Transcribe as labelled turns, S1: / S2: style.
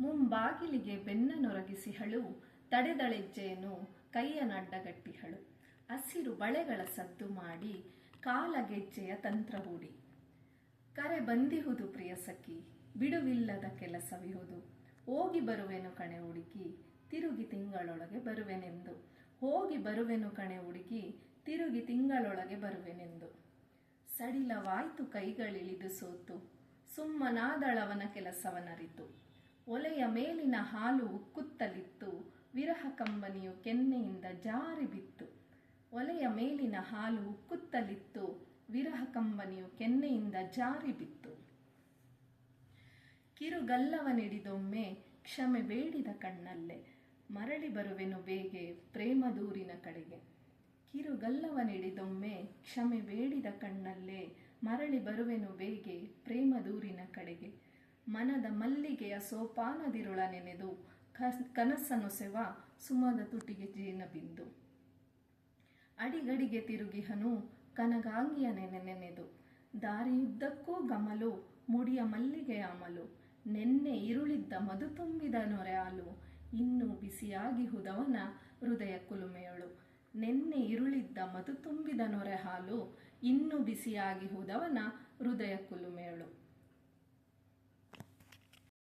S1: ಮುಂಬಾಗಿಲಿಗೆ ಬೆನ್ನನೊರಗಿಸಿಹಳು ತಡೆದಳೆಜ್ಜೆಯನ್ನು ಕೈಯ ನಡ್ಡಗಟ್ಟಿಹಳು ಹಸಿರು ಬಳೆಗಳ ಸದ್ದು ಮಾಡಿ ಕಾಲಗೆಜ್ಜೆಯ ತಂತ್ರ ಹೂಡಿ. ಕರೆ ಬಂದಿಹುದು ಪ್ರಿಯ ಸಖಿ, ಬಿಡುವಿಲ್ಲದ ಕೆಲಸವಿಹುದು. ಹೋಗಿ ಬರುವೆನು ಕಣೆ ಹುಡುಗಿ ತಿರುಗಿ ತಿಂಗಳೊಳಗೆ ಬರುವೆನೆಂದು. ಹೋಗಿ ಬರುವೆನು ಕಣೆ ಹುಡುಗಿ ತಿರುಗಿ ತಿಂಗಳೊಳಗೆ ಬರುವೆನೆಂದು. ಸಡಿಲವಾಯ್ತು ಕೈಗಳಿಳಿದು ಸೋತು. ಸುಮ್ಮನಾದಳವನ ಕೆಲಸವನರಿತು. ಒಲೆಯ ಮೇಲಿನ ಹಾಲು ಉಕ್ಕುತ್ತಲಿತ್ತು. ವಿರಹ ಕಂಬನಿಯು ಕೆನ್ನೆಯಿಂದ ಜಾರಿ ಬಿತ್ತು. ಒಲೆಯ ಮೇಲಿನ ಹಾಲು ಉಕ್ಕುತ್ತಲಿತ್ತು. ವಿರಹ ಕಂಬನಿಯು ಕೆನ್ನೆಯಿಂದ ಜಾರಿ ಬಿತ್ತು. ಕಿರುಗಲ್ಲವನಿಡಿದೊಮ್ಮೆ ಕ್ಷಮೆ ಬೇಡಿದ ಕಣ್ಣಲ್ಲೇ. ಮರಳಿ ಬರುವೆನು ಬೇಗೆ ಪ್ರೇಮದೂರಿನ ಕಡೆಗೆ. ಕಿರುಗಲ್ಲವನಿಡಿದೊಮ್ಮೆ ಕ್ಷಮೆ ಬೇಡಿದ ಕಣ್ಣಲ್ಲೇ. ಮರಳಿ ಬರುವೆನು ಬೇಗೆ ಮನದ ಮಲ್ಲಿಗೆಯ ಸೋಪಾನದಿರುಳ ನೆನೆದು ಕನಸನ್ನು ಕನಸನು ಸೆವ ಸುಮದ ತುಟಿಗೆ ಜೀರ್ಣ ಬಿಂದು. ಅಡಿಗಡಿಗೆ ತಿರುಗಿಹನು ಕನಗಾಂಗಿಯ ನೆನೆ ನೆನೆದು. ದಾರಿಯುದ್ದಕ್ಕೂ ಗಮಲು, ಮುಡಿಯ ಮಲ್ಲಿಗೆಯ ಅಮಲು. ನೆನ್ನೆ ಇರುಳಿದ್ದ ಮಧು ತುಂಬಿದ ನೊರೆ ಹಾಲು. ಇನ್ನೂ ಬಿಸಿಯಾಗಿ ಹುದವನ ಹೃದಯ ಕುಲುಮೆಯಳು. ನೆನ್ನೆ ಇರುಳಿದ್ದ ಮಧು ತುಂಬಿದ ನೊರೆ ಹಾಲು, ಇನ್ನೂ ಬಿಸಿಯಾಗಿ ಹುದವನ ಹೃದಯ ಕುಲುಮೆಯಳು.